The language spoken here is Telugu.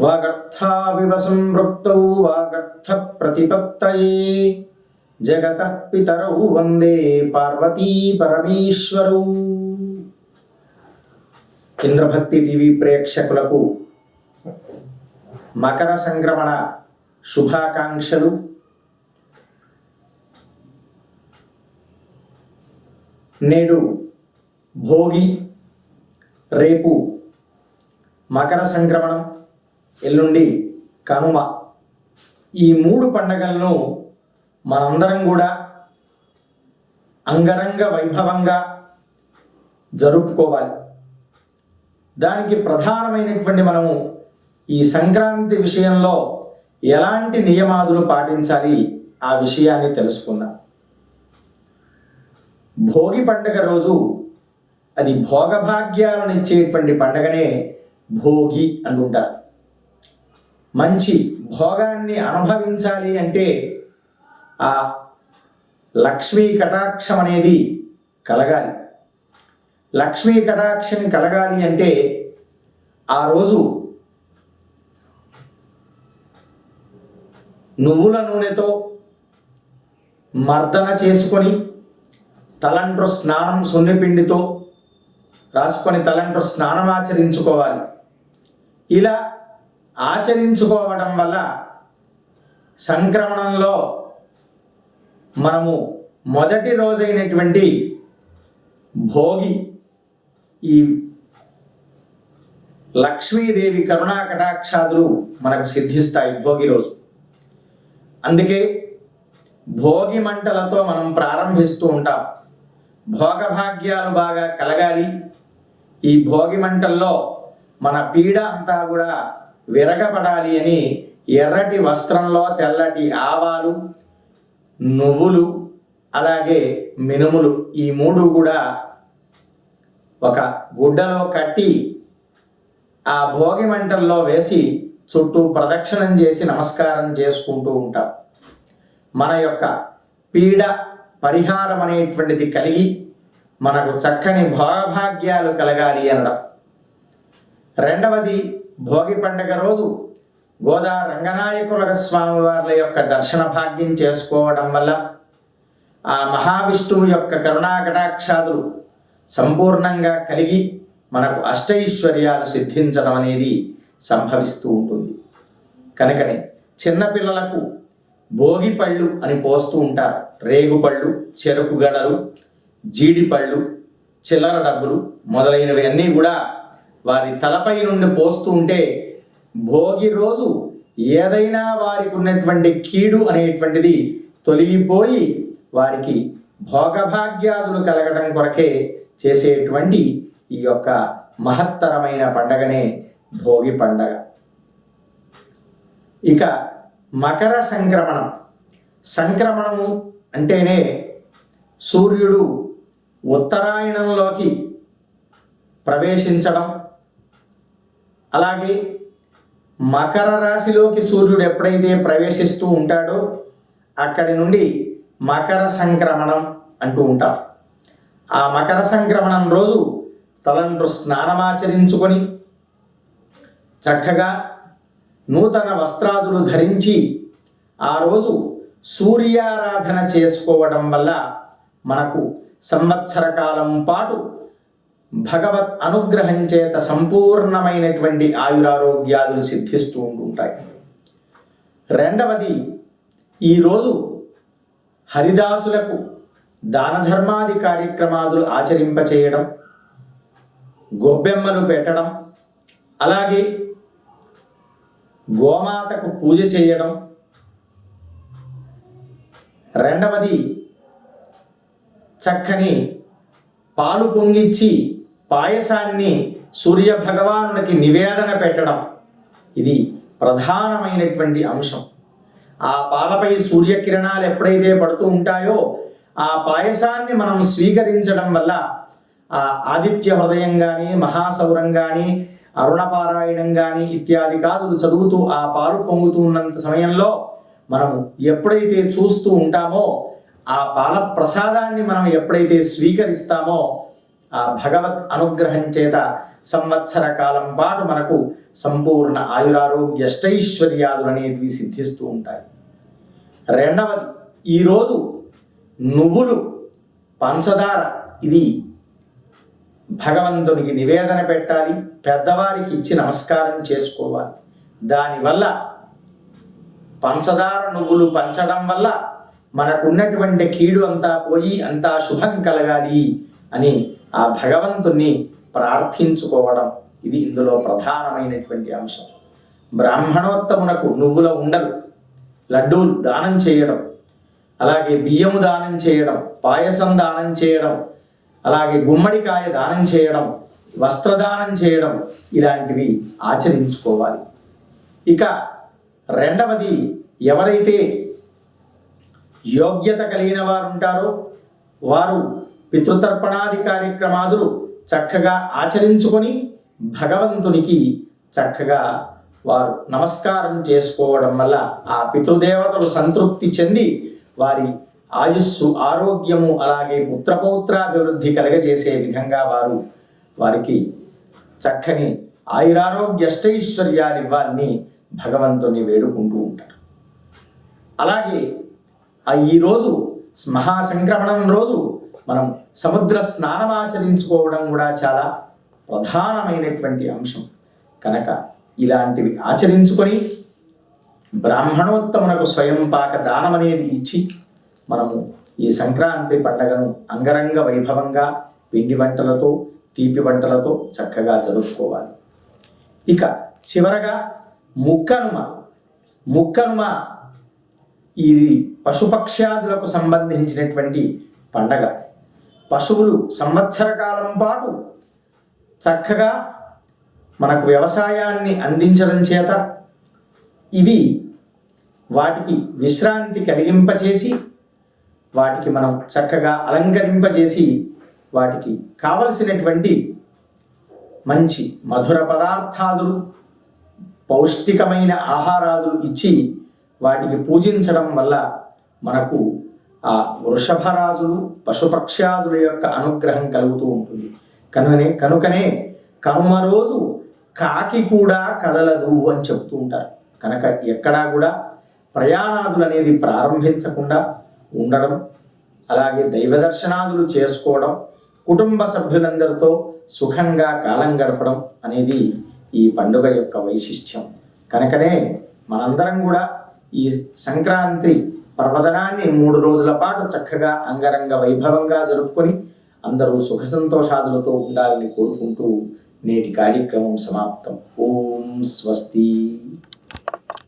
వాగర్థావివ సంవృప్తౌ వాగర్థ ప్రతిపత్తయే జగత పితరౌ వందే పార్వతీ పరమేశ్వరౌ. ఇంద్రభక్తి టీవీ ప్రేక్షకులకు మకర సంక్రమణ శుభాకాంక్షలు. నేడు భోగి రేపు మకర సంక్రమణం. ఎల్లుండి కనుమ. ఈ మూడు పండగలను మనందరం కూడా అంగరంగ వైభవంగా జరుపుకోవాలి. దానికి ప్రధానమైనటువంటి మనము ఈ సంక్రాంతి విషయంలో ఎలాంటి నియమాదులు పాటించాలి ఆ విషయాన్ని తెలుసుకుందాం. భోగి పండుగ రోజు అది భోగభాగ్యాలను ఇచ్చేటువంటి పండగనే భోగి అంటుంటారు. మంచి భోగాన్ని అనుభవించాలి అంటే ఆ లక్ష్మీ కటాక్షం అనేది కలగాలి. లక్ష్మీ కటాక్షం కలగాలి అంటే ఆ రోజు నువ్వుల నూనెతో మర్దన చేసుకొని తలంట్రు స్నానం సున్నిపిండితో రాసుకొని తలంట్రు స్నానం ఆచరించుకోవాలి. ఇలా ఆచరించుకోవడం వల్ల సంక్రమణంలో మనము మొదటి రోజైనటువంటి భోగి ఈ లక్ష్మీదేవి కరుణా కటాక్షాదులు మనకు సిద్ధిస్తాయి భోగి రోజు. అందుకే భోగి మంటలతో మనం ప్రారంభిస్తూ ఉంటాం. భోగభాగ్యాలు బాగా కలగాలి. ఈ భోగి మంటల్లో మన పీడ అంతా కూడా విరగబడాలి అని ఎర్రటి వస్త్రంలో తెల్లటి ఆవాలు నువ్వులు అలాగే మినుములు ఈ మూడు కూడా ఒక గుడ్డలో కట్టి ఆ భోగి మంటల్లో వేసి చుట్టూ ప్రదక్షిణం చేసి నమస్కారం చేసుకుంటూ ఉంటాం. మన యొక్క పీడ పరిహారం అనేటువంటిది కలిగి మనకు చక్కని భోగభాగ్యాలు కలగాలి అనడం. రెండవది భోగి పండుగ రోజు గోదా రంగనాయకుల స్వామివార్ల యొక్క దర్శన భాగ్యం చేసుకోవడం వల్ల ఆ మహావిష్ణువు యొక్క కరుణా కటాక్షాదులు సంపూర్ణంగా కలిగి మనకు అష్టైశ్వర్యాలు సిద్ధించడం అనేది సంభవిస్తూ ఉంటుంది. కనుకనే చిన్నపిల్లలకు భోగి పళ్ళు అని పోస్తూ ఉంటారు. రేగుపళ్ళు చెరుకు గడలు జీడిపళ్ళు చిల్లర డబ్బులు మొదలైనవి అన్నీ కూడా వారి తలపై నుండి పోస్తూ ఉంటే భోగి రోజు ఏదైనా వారికి ఉన్నటువంటి కీడు అనేటువంటిది తొలగిపోయి వారికి భోగభాగ్యాదులు కలగడం కొరకే చేసేటువంటి ఈ యొక్క మహత్తరమైన పండగనే భోగి పండగ. ఇక మకర సంక్రమణం. సంక్రమణము అంటేనే సూర్యుడు ఉత్తరాయణంలోకి ప్రవేశించడం అలాగే మకర రాశిలోకి సూర్యుడు ఎప్పుడైతే ప్రవేశిస్తూ ఉంటాడో అక్కడి నుండి మకర సంక్రమణం అంటూ ఉంటాం ఆ మకర సంక్రమణం రోజు తలంటు స్నానమాచరించుకొని చక్కగా నూతన వస్త్రాదులు ధరించి ఆ రోజు సూర్యారాధన చేసుకోవడం వల్ల మనకు సంవత్సర కాలం పాటు భగవత్ అనుగ్రహం చేత సంపూర్ణమైనటువంటి ఆయురారోగ్యాదులు సిద్ధిస్తూ ఉంటుంటాయి రెండవది ఈరోజు హరిదాసులకు దాన ధర్మాది కార్యక్రమాదులు ఆచరింపచేయడం గొబ్బెమ్మలు పెట్టడం అలాగే గోమాతకు పూజ చేయడం. రెండవది చక్కని పాలు పొంగిచ్చి పాయసాన్ని సూర్య భగవానునికి నివేదన పెట్టడం ఇది ప్రధానమైనటువంటి అంశం. ఆ పాలపై సూర్యకిరణాలు ఎప్పుడైతే పడుతూ ఉంటాయో ఆ పాయసాన్ని మనం స్వీకరించడం వల్ల ఆ ఆదిత్య హృదయం కానీ మహాసౌరం కానీ అరుణపారాయణం కానీ ఇత్యాది కాదులు చదువుతూ ఆ పాలు పొంగుతూ ఉన్నంత సమయంలో మనం ఎప్పుడైతే చూస్తూ ఉంటామో ఆ పాల ప్రసాదాన్ని మనం ఎప్పుడైతే స్వీకరిస్తామో భగవత్ అనుగ్రహం చేత సంవత్సర కాలం పాటు మనకు సంపూర్ణ ఆయురారోగ్య అష్టైశ్వర్యాలు అనేవి సిద్ధిస్తూ ఉంటాయి. రెండవది ఈరోజు నువ్వులు పంచదార ఇది భగవంతునికి నివేదన పెట్టాలి పెద్దవారికి ఇచ్చి నమస్కారం చేసుకోవాలి. దానివల్ల పంచదార నువ్వులు పంచడం వల్ల మనకున్నటువంటి కీడు అంతా పోయి అంతా శుభం కలగాలి అని ఆ భగవంతుణ్ణి ప్రార్థించుకోవడం ఇది ఇందులో ప్రధానమైనటువంటి అంశం. బ్రాహ్మణోత్తమునకు నువ్వుల ఉండలు లడ్డూలు దానం చేయడం అలాగే బియ్యము దానం చేయడం పాయసం దానం చేయడం అలాగే గుమ్మడికాయ దానం చేయడం వస్త్రదానం చేయడం ఇలాంటివి ఆచరించుకోవాలి. ఇక రెండవది ఎవరైతే యోగ్యత కలిగిన వారు ఉంటారో వారు పితృతర్పణాది కార్యక్రమాదులు చక్కగా ఆచరించుకొని భగవంతునికి చక్కగా వారు నమస్కారం చేసుకోవడం వల్ల ఆ పితృదేవతలు సంతృప్తి చెంది వారి ఆయుస్సు ఆరోగ్యము అలాగే పుత్రపౌత్రాభివృద్ధి కలగజేసే విధంగా వారు వారికి చక్కని ఆయురారోగ్య అష్టైశ్వర్యాలివ్వాలని భగవంతుని వేడుకుంటూ ఉంటారు. అలాగే ఈరోజు మహాసంక్రమణం రోజు మనం సముద్ర స్నానం ఆచరించుకోవడం కూడా చాలా ప్రధానమైనటువంటి అంశం. కనుక ఇలాంటివి ఆచరించుకొని బ్రాహ్మణోత్తమునకు స్వయం పాక దానం అనేది ఇచ్చి మనము ఈ సంక్రాంతి పండగను అంగరంగ వైభవంగా పిండి వంటలతో తీపి వంటలతో చక్కగా జరుపుకోవాలి. ఇక చివరగా ముక్కనుమ. ముక్కనుమ ఇది పశుపక్ష్యాదులకు సంబంధించినటువంటి పండగ. పశువులు సంవత్సర కాలం పాటు చక్కగా మనకు వ్యవసాయాన్ని అందించడం చేత ఇవి వాటికి విశ్రాంతి కలిగింపచేసి వాటికి మనం చక్కగా అలంకరింపజేసి వాటికి కావలసినటువంటి మంచి మధుర పదార్థాదులు పౌష్టికమైన ఆహారాదులు ఇచ్చి వాటికి పూజించడం వల్ల మనకు ఆ వృషభరాజులు పశుపక్ష్యాదుల యొక్క అనుగ్రహం కలుగుతూ ఉంటుంది. కనుకనే కనుకనే కనుమ రోజు కాకి కూడా కదలదు అని చెప్తూ ఉంటారు. కనుక ఎక్కడా కూడా ప్రయాణాదులు అనేది ప్రారంభించకుండా ఉండడం అలాగే దైవ దర్శనాదులు చేసుకోవడం కుటుంబ సభ్యులందరితో సుఖంగా కాలం గడపడం అనేది ఈ పండుగ యొక్క వైశిష్ట్యం. కనుకనే మనందరం కూడా ఈ సంక్రాంతి పర్వదనాన్ని మూడు రోజుల పాటు చక్కగా అంగరంగ వైభవంగా జరుపుకొని అందరూ సుఖ సంతోషాదులతో ఉండాలని కోరుకుంటూ నేటి కార్యక్రమం సమాప్తం. ఓం స్వస్తి.